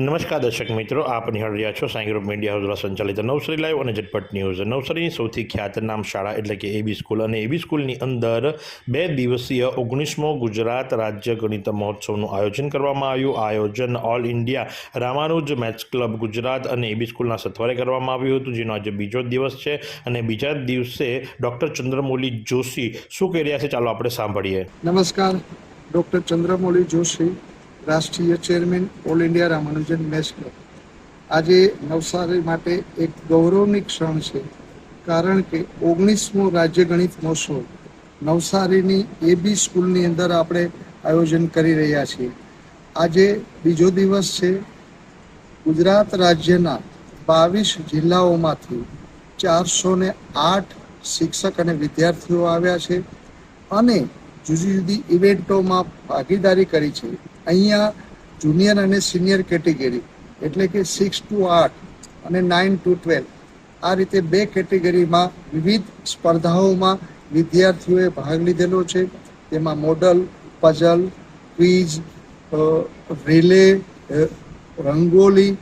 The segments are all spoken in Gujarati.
નમસ્કાર દર્શક મિત્રો, આપ નિહાળ રહ્યા છો સાંઈ ગ્રુપ મીડિયા હાઉસ દ્વારા સંચાલિત નવસરી લાઈવ અને ઝટપટ ન્યૂઝ. નવસરીની સૌથી ખ્યાતનામ શાળા એટલે કે એબી સ્કૂલ અને એબી સ્કૂલની અંદર બે દિવસીય ઓગણીસમો ગુજરાત રાજ્ય ગણિત મહોત્સવનું આયોજન કરવામાં આવ્યું. આયોજન all India Ramanuj maths club Gujarat અને એબી સ્કૂલના સથવારે કરવામાં આવ્યું હતું, જેનો આજે બીજો દિવસ છે. અને બીજા દિવસે ડૉક્ટર ચંદ્રમૌલી જોશી શું કહી રહ્યા છે ચાલો આપણે સાંભળીએ. નમસ્કાર, ડૉક્ટર ચંદ્રમૌલી જોશી. રાષ્ટ્રીય ચેરમેન ઓલ ઇન્ડિયા રામાનુજન મેસ આજે નવસારી માટે એક ગૌરવની ક્ષણ છે, કારણ કે ઓગણીસમો રાજ્ય ગણિત મહોત્સવ નવસારીની એબી સ્કૂલની અંદર આપણે આયોજન કરી રહ્યા છીએ. આજે બીજો દિવસ છે, ગુજરાત રાજ્યના બાવીસ જિલ્લાઓમાંથી ચારસો ને આઠ શિક્ષક અને વિદ્યાર્થીઓ આવ્યા છે અને જુદી જુદી ઇવેન્ટોમાં ભાગીદારી કરી છે. અહીંયા જુનિયર અને સિનિયર કેટેગરી એટલે કે સિક્સ ટુ આઠ અને નાઇન ટુ ટ્વેલ્વ આ રીતે બે કેટેગરીમાં વિવિધ સ્પર્ધાઓમાં વિદ્યાર્થીઓએ ભાગ લીધેલો છે. તેમાં model puzzle quiz relay rangoli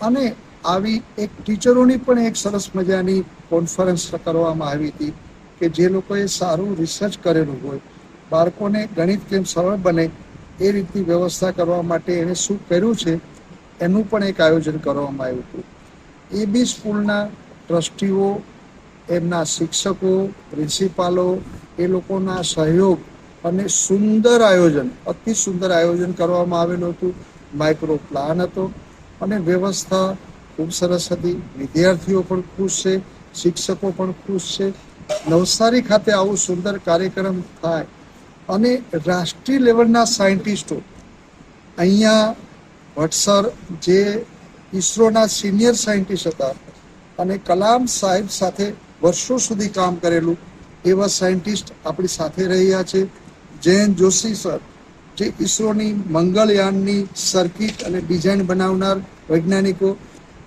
અને આવી એક ટીચરોની પણ એક સરસ મજાની કોન્ફરન્સ કરવામાં આવી હતી કે જે લોકોએ સારું રિસર્ચ કરેલું હોય. બાળકોને ગણિત કેમ સરળ બને એ રીતની વ્યવસ્થા કરવા માટે એણે શું કર્યું છે, એનું પણ એક આયોજન કરવામાં આવ્યું હતું. એ બી સ્કૂલના ટ્રસ્ટીઓ, એમના શિક્ષકો, પ્રિન્સિપાલો, એ લોકોના સહયોગ અને સુંદર આયોજન, અતિ સુંદર આયોજન કરવામાં આવેલું હતું. માઇક્રો પ્લાન હતો અને વ્યવસ્થા ખૂબ સરસ હતી. વિદ્યાર્થીઓ પણ ખુશ છે, શિક્ષકો પણ ખુશ છે. નવસારી ખાતે આવું સુંદર કાર્યક્રમ થાય અને રાષ્ટ્રીય લેવલના સાયન્ટિસ્ટો અહીંયા ભટસર જે ઈસરોના સિનિયર સાયન્ટિસ્ટ હતા અને કલામ સાહેબ સાથે વર્ષો સુધી કામ કરેલું એવા સાયન્ટિસ્ટ આપણી સાથે રહ્યા છે. જયંત જોશી સર, જે ઈસરોની મંગળયાનની સર્કિટ અને ડિઝાઇન બનાવનાર વૈજ્ઞાનિકો,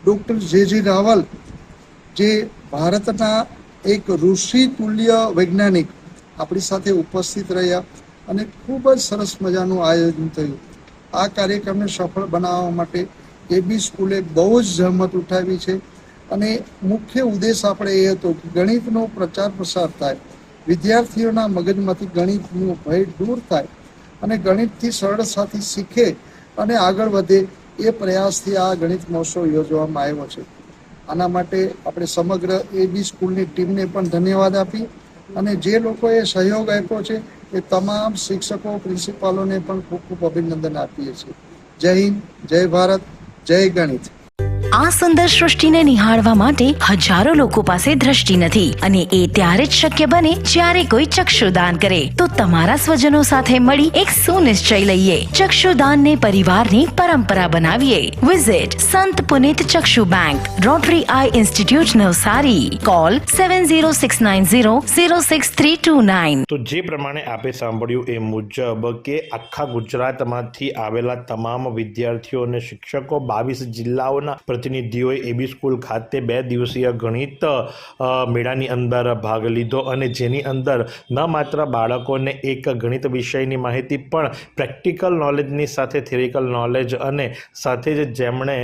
ડૉક્ટર જે જી રાવલ, જે ભારતના એક ઋષિ તુલ્ય વૈજ્ઞાનિક આપણી સાથે ઉપસ્થિત રહ્યા અને ખૂબ જ સરસ મજાનું આયોજન થયું. આ કાર્યક્રમને સફળ બનાવવા માટે એબી સ્કૂલે બહુ જ જહેમત ઉઠાવી છે અને મુખ્ય ઉદ્દેશ આપણે એ હતો કે ગણિતનો પ્રચાર પ્રસાર થાય. વિદ્યાર્થીઓના મગજમાંથી ગણિતનું ભય દૂર થાય અને ગણિતથી સરળતાથી શીખે અને આગળ વધે એ પ્રયાસથી આ ગણિત મહોત્સવ યોજવામાં આવ્યો છે. આના માટે આપણે સમગ્ર એબી સ્કૂલની ટીમને પણ ધન્યવાદ આપી અને જે લોકોએ સહયોગ આપ્યો છે, એ તમામ શિક્ષકો, પ્રિન્સિપાલોને પણ ખૂબ ખૂબ અભિનંદન આપીએ છીએ. જય હિન્દ, જય ભારત, જય ગણિત. આ સુંદર સૃષ્ટિને નિહાળવા માટે હજારો લોકો પાસે દ્રષ્ટિ નથી અને એ ત્યારે જ શક્ય બને જ્યારે કોઈ ચક્ષુદાન કરે. તો તમારા સ્વજનો સાથે મળી એક સુનિશ્ચય લઈએ. ચક્ષુદાનને પરિવારની પરંપરા બનાવીએ. Visit Sant Punit Chakshu bank rotary eye institute Navsari. Call seven zero six nine zero zero six three two nine તો જે પ્રમાણે આપે સાંભળ્યું એ મુજબ કે આખા ગુજરાતમાંથી આવેલા તમામ વિદ્યાર્થીઓ અને શિક્ષકો બાવીસ જિલ્લાઓના પ્રતિનિધિઓએ એબી સ્કૂલ ખાતે બે દિવસીય ગણિત મેળાની અંદર ભાગ લીધો અને જેની અંદર ન માત્ર બાળકોને એક ગણિત વિષયની માહિતી, પણ પ્રેક્ટિકલ નોલેજની સાથે થિયરિકલ નોલેજ અને સાથે જ જેમણે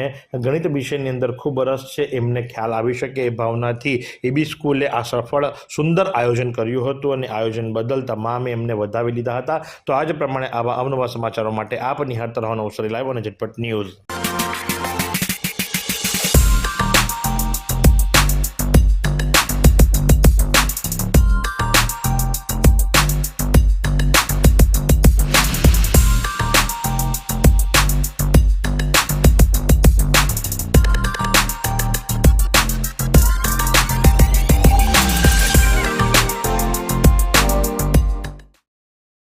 ગણિત વિષયની અંદર ખૂબ રસ છે એમને ખ્યાલ આવી શકે એ ભાવનાથી એબી સ્કૂલે આ સફળ, સુંદર આયોજન કર્યું હતું અને આયોજન બદલ તમામે એમને વધાવી લીધા હતા. તો આજ પ્રમાણે આવા અવનવા સમાચારો માટે આપ નિહાળતા રહેવાનો અવસર લાઈવ અને ઝટપટ ન્યૂઝ.